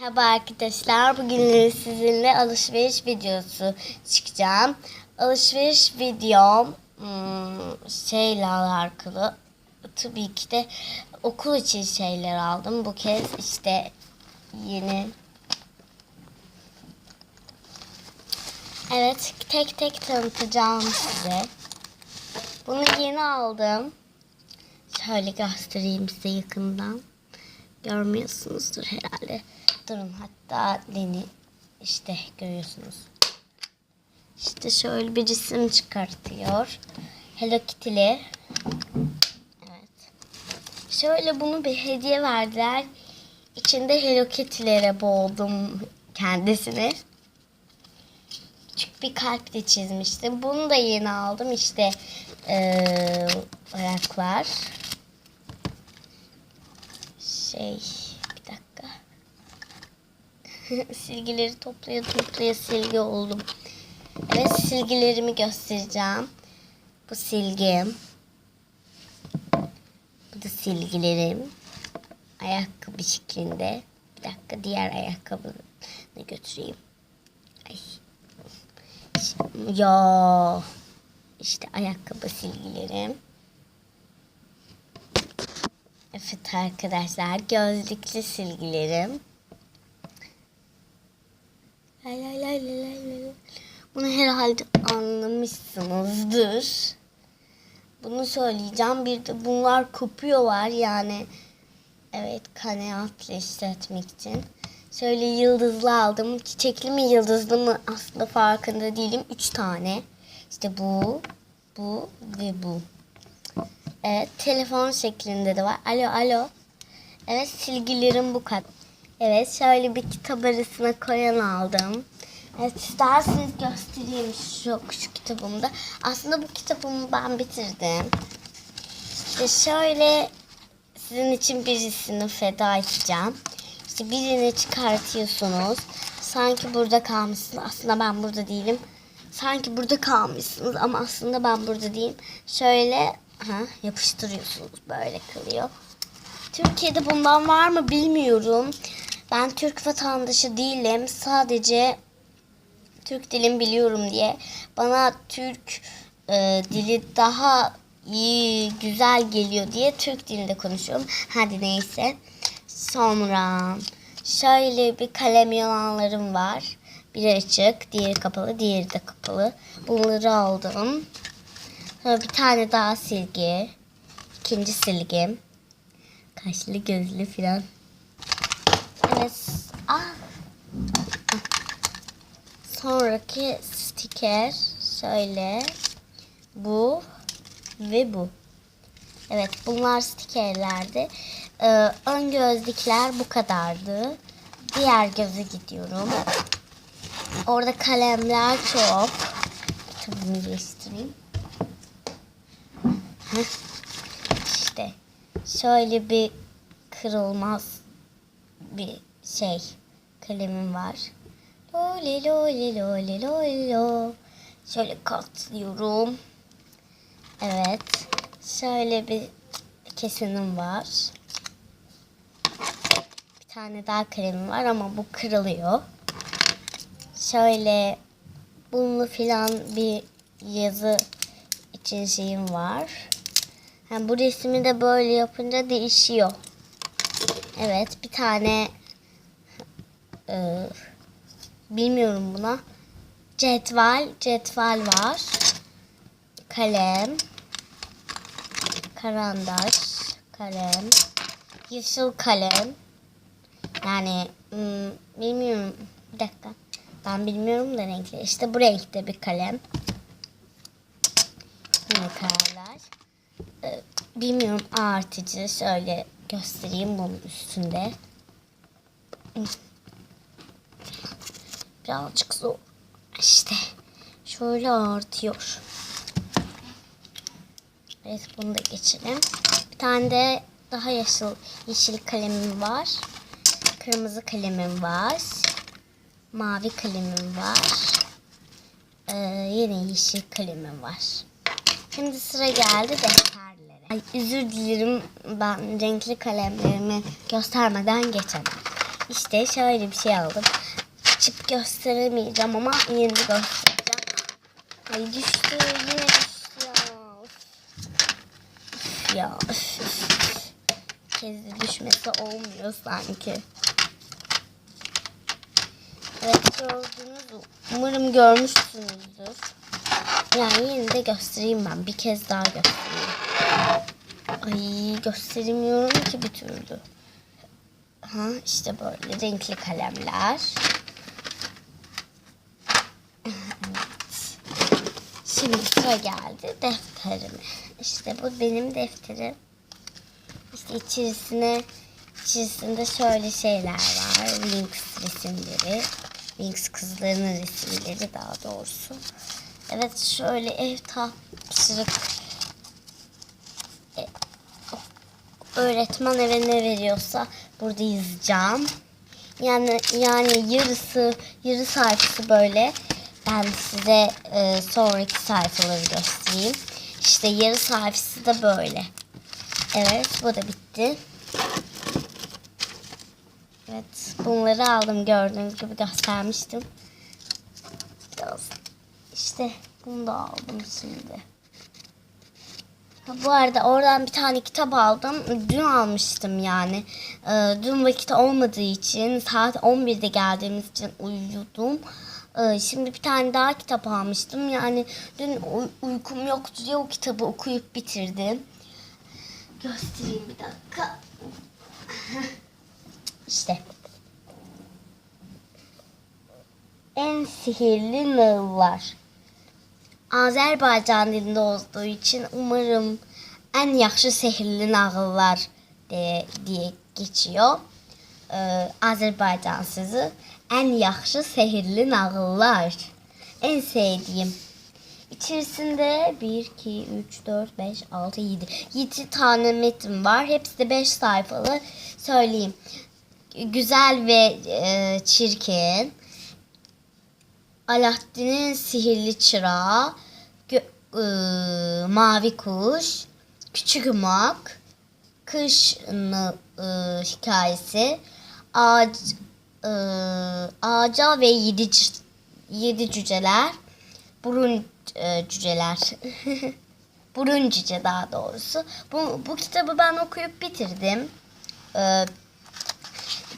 Merhaba arkadaşlar. Bugün sizinle alışveriş videosu çıkacağım. Alışveriş videom hmm, şeyle alakalı. Tabii ki de okul için şeyler aldım. Bu kez işte yeni Evet, tek tek tanıtacağım size. Bunu yeni aldım. Şöyle göstereyim size yakından. Görmüyorsunuzdur herhalde. Durun hatta Leni işte görüyorsunuz. İşte şöyle bir cisim çıkartıyor. Hello Kitty'li. Evet. Şöyle bunu bir hediye verdiler. İçinde Hello Kitty'lere boğdum kendisini. Küçük bir kalp de çizmiştim. Bunu da yeni aldım. İşte eee ayaklar. Şey. Silgileri toplaya toplaya silgi oldum. Evet silgilerimi göstereceğim. Bu silgim. Bu da silgilerim. Ayakkabı şeklinde. Bir dakika diğer ayakkabını götüreyim. Ay. Ya işte ayakkabı silgilerim. Evet arkadaşlar gözlüklü silgilerim. Bunu herhalde anlamışsınızdır. Bunu söyleyeceğim. Bir de bunlar kopuyorlar yani. Evet kanaatlı hissetmek için. Şöyle yıldızlı aldım. Çiçekli mi yıldızlı mı aslında farkında değilim. Üç tane. İşte bu, bu ve bu. Evet telefon şeklinde de var. Alo alo. Evet silgilerim bu kat. Evet şöyle bir kitap arasına koyan aldım. Evet isterseniz göstereyim şu, şu kitabımda. Aslında bu kitabımı ben bitirdim. İşte şöyle sizin için birisini feda edeceğim. İşte birini çıkartıyorsunuz. Sanki burada kalmışsınız. Aslında ben burada değilim. Sanki burada kalmışsınız ama aslında ben burada değilim. Şöyle ha, yapıştırıyorsunuz. Böyle kalıyor. Türkiye'de bundan var mı bilmiyorum. Ben Türk vatandaşı değilim. Sadece Türk dilim biliyorum diye. Bana Türk e, dili daha iyi, güzel geliyor diye Türk dilinde konuşuyorum. Hadi neyse. Sonra şöyle bir kalem yalanlarım var. Biri açık, diğeri kapalı, diğeri de kapalı. Bunları aldım. Sonra bir tane daha silgi. İkinci silgim. Kaşlı gözlü filan. Evet. Ah. Sonraki stiker şöyle. Bu ve bu. Evet bunlar stikerlerdi. Ee, ön gözlükler bu kadardı. Diğer göze gidiyorum. Orada kalemler çok. Kitabımı değiştireyim. İşte şöyle bir kırılmaz bir şey kalemim var. Lole lole lole lole lo. Şöyle katlıyorum. Evet. Şöyle bir kesinim var. Bir tane daha kalemim var ama bu kırılıyor. Şöyle bunlu filan bir yazı için şeyim var. Yani bu resmi de böyle yapınca değişiyor. Evet bir tane e, bilmiyorum buna. Cetvel, cetvel var. Kalem, karandaş, kalem, yeşil kalem. Yani hmm, bilmiyorum. Bir dakika. Ben bilmiyorum da renkli. İşte bu renkte bir kalem. Yine. Ee, bilmiyorum artıcı. Şöyle göstereyim bunun üstünde. Birazcık zor. İşte şöyle artıyor. Evet bunu da geçelim. Bir tane de daha yeşil yeşil kalemim var. Kırmızı kalemim var. Mavi kalemim var. Ee, yine yeşil kalemim var. Şimdi sıra geldi defterlere. Ay, özür dilerim ben renkli kalemlerimi göstermeden geçemem. İşte şöyle bir şey aldım. Açıp gösteremeyeceğim ama yeni göstereceğim. Ay düştü yine düştü ya. Üf ya. Kez düşmesi olmuyor sanki. Evet gördünüz. Umarım görmüşsünüzdür. Yani yine de göstereyim ben. Bir kez daha göstereyim. Ay gösteremiyorum ki bir türlü. Ha işte böyle renkli kalemler. Şimdi sıra geldi defterime. İşte bu benim defterim. İşte içerisine içerisinde şöyle şeyler var. Winx resimleri. Winx kızlarının resimleri daha doğrusu. Evet şöyle ev tapşırık e, öğretmen eve ne veriyorsa burada yazacağım. Yani yani yarısı yarı sayfası böyle. Ben size e, sonraki sayfaları göstereyim. İşte yarı sayfası da böyle. Evet bu da bitti. Evet bunları aldım gördüğünüz gibi göstermiştim. Biraz işte bunu da aldım şimdi. Bu arada oradan bir tane kitap aldım. Dün almıştım yani. Ee, dün vakit olmadığı için saat 11'de geldiğimiz için uyudum. Ee, şimdi bir tane daha kitap almıştım. Yani dün uy- uykum yoktu diye o kitabı okuyup bitirdim. Göstereyim bir dakika. İşte. En sihirli nağıllar. Azerbaycan dilinde olduğu için umarım en yaxşı sehirli nağıllar diye, diye geçiyor. Ee, Azerbaycan sözü en yaxşı sehirli nağıllar. En sevdiğim. İçerisinde 1, 2, 3, 4, 5, 6, 7. 7 tane metin var. Hepsi de 5 sayfalı. Söyleyeyim. Güzel ve e, çirkin. Alaaddin'in sihirli çırağı, gö- ıı, mavi kuş, küçük ırmak, kış ıı, hikayesi, ağaç, ıı, ağaca ve yedi, yedi cüceler, burun ıı, cüceler, burun cüce daha doğrusu. Bu, bu kitabı ben okuyup bitirdim. Ee,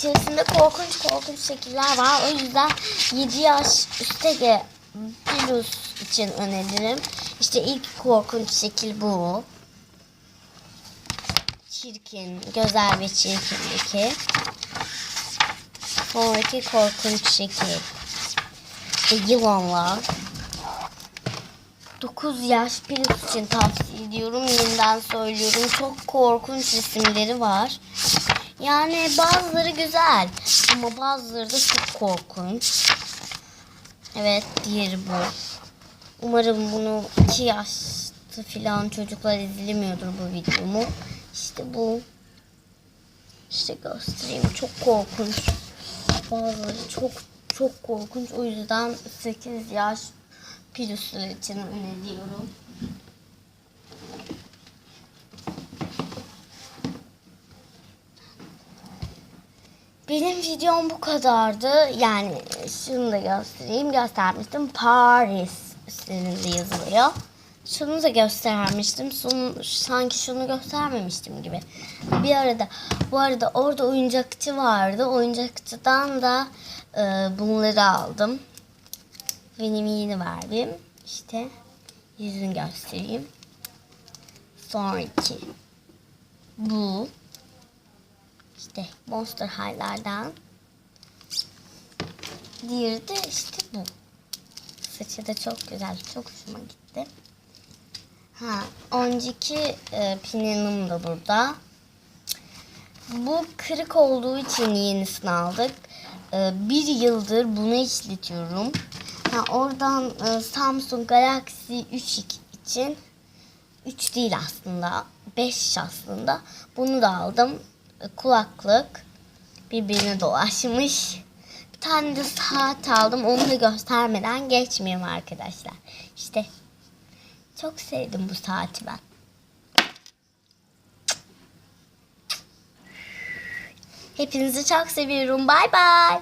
İçerisinde korkunç korkunç şekiller var. O yüzden 7 yaş üstte de Pilus için öneririm. İşte ilk korkunç şekil bu. Çirkin, güzel ve çirkindeki. Sonraki korkunç şekil. İşte yılanlar. 9 yaş Pilus için tavsiye ediyorum. Yeniden söylüyorum. Çok korkunç resimleri var. Yani bazıları güzel ama bazıları da çok korkunç. Evet diğeri bu. Umarım bunu 2 yaşta filan çocuklar izlemiyordur bu videomu. İşte bu. İşte göstereyim. Çok korkunç. Bazıları çok çok korkunç. O yüzden 8 yaş Piluslar için öneriyorum. Benim videom bu kadardı. Yani şunu da göstereyim. Göstermiştim. Paris üstlerinde yazılıyor. Şunu da göstermiştim. Şunu, sanki şunu göstermemiştim gibi. Bir arada bu arada orada oyuncakçı vardı. Oyuncakçıdan da e, bunları aldım. Benim yeni verdim. İşte yüzünü göstereyim. Sonraki bu. İşte Monster High'lardan. Diğeri de işte bu. Saçı da çok güzel. Çok hoşuma gitti. Ha, önceki e, pinenim de burada. Bu kırık olduğu için yenisini aldık. E, bir yıldır bunu işletiyorum. Ha, oradan e, Samsung Galaxy 3 için 3 değil aslında 5 aslında. Bunu da aldım. E, Kulaklık birbirine dolaşmış. Bir tane de saat aldım. Onu da göstermeden geçmeyeyim arkadaşlar. İşte çok sevdim bu saati ben. Hepinizi çok seviyorum. Bay bay.